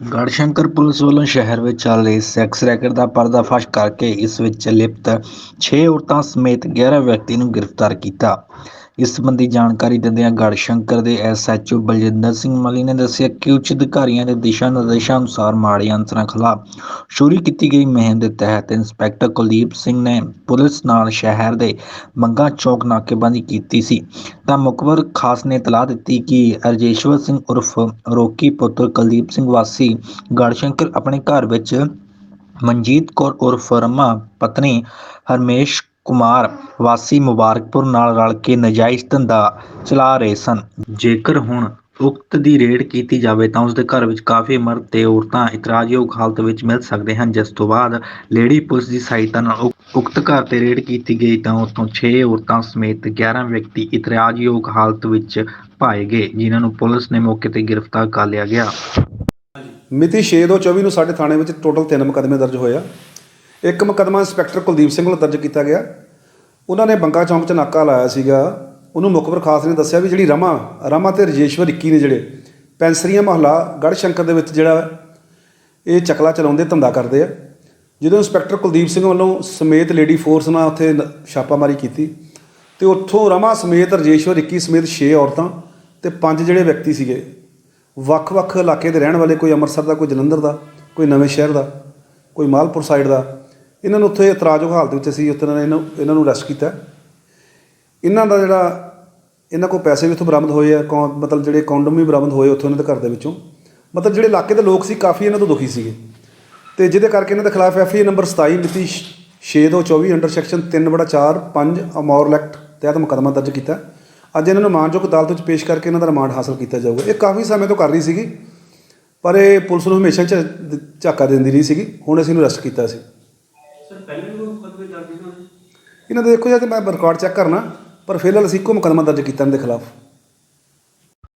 Garhshankar police ਵੱਲੋਂ ਸ਼ਹਿਰ ਵਿੱਚ ਚੱਲ ਰਹੀ ਸੈਕਸ ਰੈਕਟ ਦਾ ਪਰਦਾਫਾਸ਼ ਕਰਕੇ ਇਸ ਵਿੱਚ ਲਿਪਤ 6 ਔਰਤਾਂ ਸਮੇਤ 11 ਵਿਅਕਤੀ ਨੂੰ ਗ੍ਰਿਫਤਾਰ ਕੀਤਾ। ਇਸ ਸੰਬੰਧੀ ਜਾਣਕਾਰੀ ਦਿੰਦਿਆਂ ਗੜਸ਼ੰਕਰ ਦੇ ਐਸਐਚਓ ਬਲਜਿੰਦਰ ਸਿੰਘ ਮਲੀ ਨੇ ਦੱਸਿਆ ਕਿ ਉੱਚ ਅਧਿਕਾਰੀਆਂ ਦੇ ਦਿਸ਼ਾ ਨਿਰਦੇਸ਼ਾਂ ਅਨੁਸਾਰ ਮਾੜੇ ਅੰਸਰਾਂ ਖਿਲਾਫ ਸ਼ੁਰੂ ਕੀਤੀ ਗਈ ਮੁਹਿੰਮ ਦੇ ਤਹਿਤ ਇੰਸਪੈਕਟਰ ਕੁਲਦੀਪ ਸਿੰਘ ਨੇ ਪੁਲਿਸ ਨਾਲ ਸ਼ਹਿਰ ਦੇ ਮੰਗਾ ਚੌਕ ਨਾਕੇਬੰਦੀ ਕੀਤੀ ਸੀ। ਤਾਂ ਮੁਖਬਰ ਖਾਸ ਨੇ ਇਤਲਾਹ ਦਿੱਤੀ ਕਿ ਰਜੇਸ਼ਵਰ ਸਿੰਘ ਉਰਫ ਰੋਕੀ ਪੁੱਤਰ ਕੁਲਦੀਪ ਸਿੰਘ ਵਾਸੀ ਗੜ੍ਹਸ਼ੰਕਰ ਆਪਣੇ ਘਰ ਵਿੱਚ ਮਨਜੀਤ ਕੌਰ ਉਰਫ ਰਮਾ, ਪਤਨੀ ਹਰਮੇਸ਼ ਕੁਮਾਰ ਵਾਸੀ ਮੁਬਾਰਕਪੁਰ ਨਾਲ ਰਲ ਕੇ ਨਜਾਇਜ਼ ਧੰਦਾ ਚਲਾ ਰਹੇ ਸਨ। ਜੇਕਰ ਹੁਣ ਉਕਤ ਦੀ ਰੇਡ ਕੀਤੀ ਜਾਵੇ ਤਾਂ ਉਸ ਦੇ ਘਰ ਵਿੱਚ ਕਾਫੀ ਮਰਦ ਤੇ ਔਰਤਾਂ ਇਤਰਾਜ਼ਯੋਗ ਹਾਲਤ ਵਿੱਚ ਮਿਲ ਸਕਦੇ ਹਨ। ਜਿਸ ਤੋਂ ਬਾਅਦ ਲੇਡੀ ਪੁਲਿਸ ਦੀ ਸਹਾਇਤਾ ਨਾਲ ਉਕਤ ਘਰ ਤੇ ਰੇਡ ਕੀਤੀ ਗਈ ਤਾਂ ਉੱਥੋਂ 6 ਔਰਤਾਂ ਸਮੇਤ 11 ਵਿਅਕਤੀ ਇਤਰਾਜ਼ਯੋਗ ਹਾਲਤ ਵਿੱਚ ਪਾਏ ਗਏ, ਜਿਨ੍ਹਾਂ ਨੂੰ ਪੁਲਿਸ ਨੇ ਮੌਕੇ ਤੇ ਗ੍ਰਿਫਤਾਰ ਕਰ ਲਿਆ ਗਿਆ। ਮਿਤੀ 6/2/24 ਨੂੰ ਸਾਡੇ ਥਾਣੇ ਵਿੱਚ ਟੋਟਲ 3 ਮੁਕੱਦਮੇ ਦਰਜ ਹੋਏ ਆ। ਇੱਕ ਮੁਕੱਦਮਾ ਇੰਸਪੈਕਟਰ ਕੁਲਦੀਪ ਸਿੰਘ ਵੱਲੋਂ ਦਰਜ ਕੀਤਾ ਗਿਆ। ਉਹਨਾਂ ਨੇ ਬੰਗਾ ਚੌਂਕ 'ਚ ਨਾਕਾ ਲਾਇਆ ਸੀਗਾ। ਉਹਨੂੰ ਮੁਖਬਰ ਖਾਸ ਨੇ ਦੱਸਿਆ ਵੀ ਜਿਹੜੀ ਰਮਾ ਰਮਾ ਤੇ ਰਜੇਸ਼ਵਰ 21 ਨੇ ਜਿਹੜੇ ਪੈਂਸਰੀਆਂ ਮਹੱਲਾ ਸ਼ੰਕਰ ਦੇ ਵਿੱਚ ਜਿਹੜਾ ਇਹ ਚਕਲਾ ਚਲਾਉਂਦੇ, ਧੰਦਾ ਕਰਦੇ ਆ। ਜਦੋਂ ਇੰਸਪੈਕਟਰ ਕੁਲਦੀਪ ਸਿੰਘ ਵੱਲੋਂ ਸਮੇਤ ਲੇਡੀ ਫੋਰਸ ਨਾਲ ਉੱਥੇ ਛਾਪਾਮਾਰੀ ਕੀਤੀ ਤੇ ਉੱਥੋਂ ਰਮਾ ਸਮੇਤ ਰਜੇਸ਼ਵਰ 21 ਸਮੇਤ 6 ਔਰਤਾਂ ਤੇ ਪੰਜ ਜਿਹੜੇ ਵਿਅਕਤੀ ਸੀਗੇ, ਵੱਖ-ਵੱਖ ਇਲਾਕੇ ਦੇ ਰਹਿਣ ਵਾਲੇ, ਕੋਈ ਅੰਮ੍ਰਿਤਸਰ ਦਾ, ਕੋਈ ਜਲੰਧਰ ਦਾ, ਕੋਈ ਨਵੇਂ ਸ਼ਹਿਰ ਦਾ, ਕੋਈ ਮਾਲਪੁਰ ਸਾਈਡ ਦਾ ਇਹਨਾਂ ਨੂੰ ਉੱਥੇ ਇਤਰਾਜ਼ਯੋਗ ਹਾਲਤ ਵਿੱਚ ਅਸੀਂ ਉੱਥੇ ਇਹਨਾਂ ਨੂੰ ਇਹਨਾਂ ਨੂੰ ਅਰੈਸਟ ਕੀਤਾ। ਇਹਨਾਂ ਦਾ ਜਿਹੜਾ, ਇਹਨਾਂ ਕੋਲ ਪੈਸੇ ਵੀ ਉੱਥੋਂ ਬਰਾਮਦ ਹੋਏ ਆ ਕੌ ਮਤਲਬ ਜਿਹੜੇ ਕੌਂਡਮ ਵੀ ਬਰਾਮਦ ਹੋਏ ਉੱਥੋਂ ਇਹਨਾਂ ਦੇ ਘਰ ਦੇ ਵਿੱਚੋਂ। ਮਤਲਬ ਜਿਹੜੇ ਇਲਾਕੇ ਦੇ ਲੋਕ ਸੀ, ਕਾਫੀ ਇਹਨਾਂ ਤੋਂ ਦੁਖੀ ਸੀਗੇ। ਤੇ ਜਿਹਦੇ ਕਰਕੇ ਇਹਨਾਂ ਦੇ ਖਿਲਾਫ ਐਫ ਆਈ ਨੰਬਰ 27 ਮਿਤੀ 6224 ਅੰਡਰ ਸੈਕਸ਼ਨ 3/4 5 ਅਮੌਰ ਐਕਟ ਤਹਿਤ ਮੁਕੱਦਮਾ ਦਰਜ ਕੀਤਾ। ਅੱਜ ਇਹਨਾਂ ਨੂੰ ਮਾਨਯੋਗ ਅਦਾਲਤ ਵਿੱਚ ਪੇਸ਼ ਕਰਕੇ ਇਹਨਾਂ ਦਾ ਰਿਮਾਂਡ ਹਾਸਲ ਕੀਤਾ ਜਾਊਗਾ। ਇਹ ਕਾਫੀ ਸਮੇਂ ਤੋਂ ਕਰ ਰਹੀ ਸੀਗੀ, ਪਰ ਇਹ ਪੁਲਿਸ ਨੂੰ ਹਮੇਸ਼ਾ ਝਾਕਾ ਦਿੰਦੀ ਰਹੀ ਸੀਗੀ। ਹੁਣ ਅਸੀਂ ਇਹਨੂੰ ਅਰੈਸਟ ਕੀਤਾ ਸੀ। ਸਰ, ਪਹਿਲੇ ਵੀ ਉਹ ਮੁਕੱਦਮੇ ਦਰਜ ਨੇ ਇਹਨਾਂ ਦੇ ਦੇਖੋ ਜੇ ਤੇ ਮੈਂ ਰਿਕਾਰਡ ਚੈੱਕ ਕਰਨਾ, ਪਰ ਫਿਲਹਾਲ ਅਸੀਂ ਇੱਕੋ ਮੁਕੱਦਮਾ ਦਰਜ ਕੀਤਾ ਇਹਨਾਂ ਦੇ ਖਿਲਾਫ।